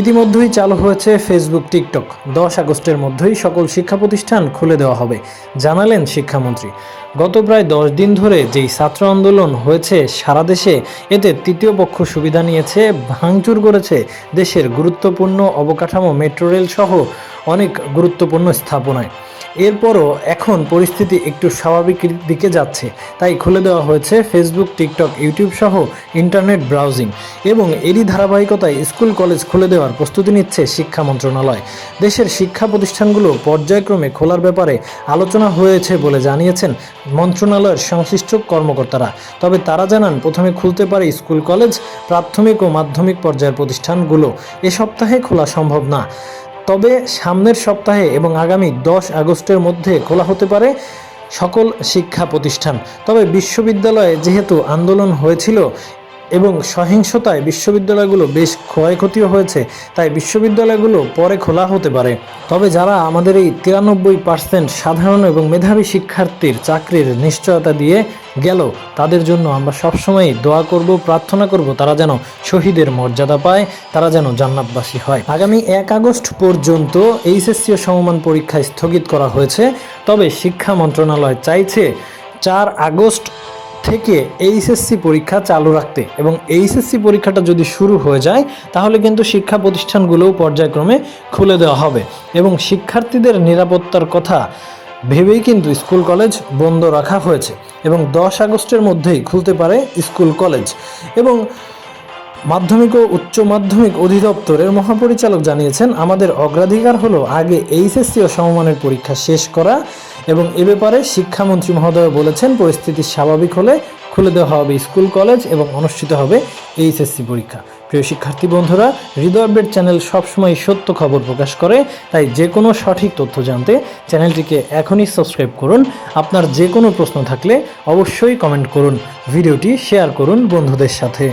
ইতিমধ্যেই চালু হয়েছে ফেসবুক টিকটক দশ আগস্টের মধ্যেই সকল শিক্ষা প্রতিষ্ঠান খুলে দেওয়া হবে, জানালেন শিক্ষামন্ত্রী। গত প্রায় দশ দিন ধরে যেই ছাত্র আন্দোলন হয়েছে সারা দেশে, এতে তৃতীয় পক্ষ সুবিধা নিয়েছে, ভাঙচুর করেছে দেশের গুরুত্বপূর্ণ অবকাঠামো, মেট্রো রেল সহ অনেক গুরুত্বপূর্ণ স্থাপনায়। এরপরও এখন পরিস্থিতি একটু স্বাভাবিক দিকে যাচ্ছে, তাই খুলে দেওয়া হয়েছে ফেসবুক টিকটক ইউটিউব সহ ইন্টারনেট ব্রাউজিং এবং এরই ধারাবাহিকতায় স্কুল, কলেজ খুলে দেওয়ার প্রস্তুতি নিচ্ছে শিক্ষা মন্ত্রণালয়। দেশের শিক্ষা প্রতিষ্ঠানগুলো পর্যায়ক্রমে খোলার ব্যাপারে আলোচনা হয়েছে বলে জানিয়েছেন মন্ত্রণালয়ের সংশ্লিষ্ট কর্মকর্তারা। তবে তারা জানান, প্রথমে খুলতে পারে স্কুল, কলেজ, প্রাথমিক ও মাধ্যমিক পর্যায়ের প্রতিষ্ঠানগুলো। এ সপ্তাহে খোলা সম্ভব না। তবে সামনের সপ্তাহে এবং আগামী দশ আগস্টের মধ্যে খোলা হতে পারে সকল শিক্ষা প্রতিষ্ঠান। তবে বিশ্ববিদ্যালয়ে যেহেতু আন্দোলন হয়েছিল এবং সহিংসতায় বিশ্ববিদ্যালয়গুলো বেশ ক্ষয়ক্ষতিও হয়েছে, তাই বিশ্ববিদ্যালয়গুলো পরে খোলা হতে পারে। তবে যারা আমাদের এই তিরানব্বই পার্সেন্ট সাধারণ এবং মেধাবী শিক্ষার্থীর চাকরির নিশ্চয়তা দিয়ে গেল, তাদের জন্য আমরা সবসময় দোয়া করব, প্রার্থনা করব, তারা যেন শহীদের মর্যাদা পায়, তারা যেন জান্নাতবাসী হয়। আগামী এক আগস্ট পর্যন্ত এইচএসসি ও সমমান পরীক্ষা স্থগিত করা হয়েছে, তবে শিক্ষা মন্ত্রণালয় চাইছে চার আগস্ট থেকে এইচএসসি পরীক্ষা চালু রাখতে এবং এইচএসসি পরীক্ষাটা যদি শুরু হয়ে যায়, তাহলে কিন্তু শিক্ষা প্রতিষ্ঠানগুলোও পর্যায়ক্রমে খুলে দেওয়া হবে এবং শিক্ষার্থীদের নিরাপত্তার কথা ভেবেই কিন্তু স্কুল কলেজ বন্ধ রাখা হয়েছে এবং দশ আগস্টের মধ্যেই খুলতে পারে স্কুল কলেজ এবং মাধ্যমিক ও উচ্চ মাধ্যমিক অধিদপ্তরের মহাপরিচালক জানিয়েছেন, আমাদের অগ্রাধিকার হলো আগে এইচএসসি ও সমমানের পরীক্ষা শেষ করা এবং এ ব্যাপারে শিক্ষামন্ত্রী মহোদয় বলেছেন, পরিস্থিতি স্বাভাবিক হলে খুলে দেওয়া হবে স্কুল, কলেজ এবং অনুষ্ঠিত হবে এইচএসসি পরীক্ষা। প্রিয় শিক্ষার্থী বন্ধুরা, হৃদয় আপডেট চ্যানেল সবসময় সত্য খবর প্রকাশ করে, তাই যে কোনো সঠিক তথ্য জানতে চ্যানেলটিকে এখনই সাবস্ক্রাইব করুন। আপনার যে কোনো প্রশ্ন থাকলে অবশ্যই কমেন্ট করুন, ভিডিওটি শেয়ার করুন বন্ধুদের সাথে।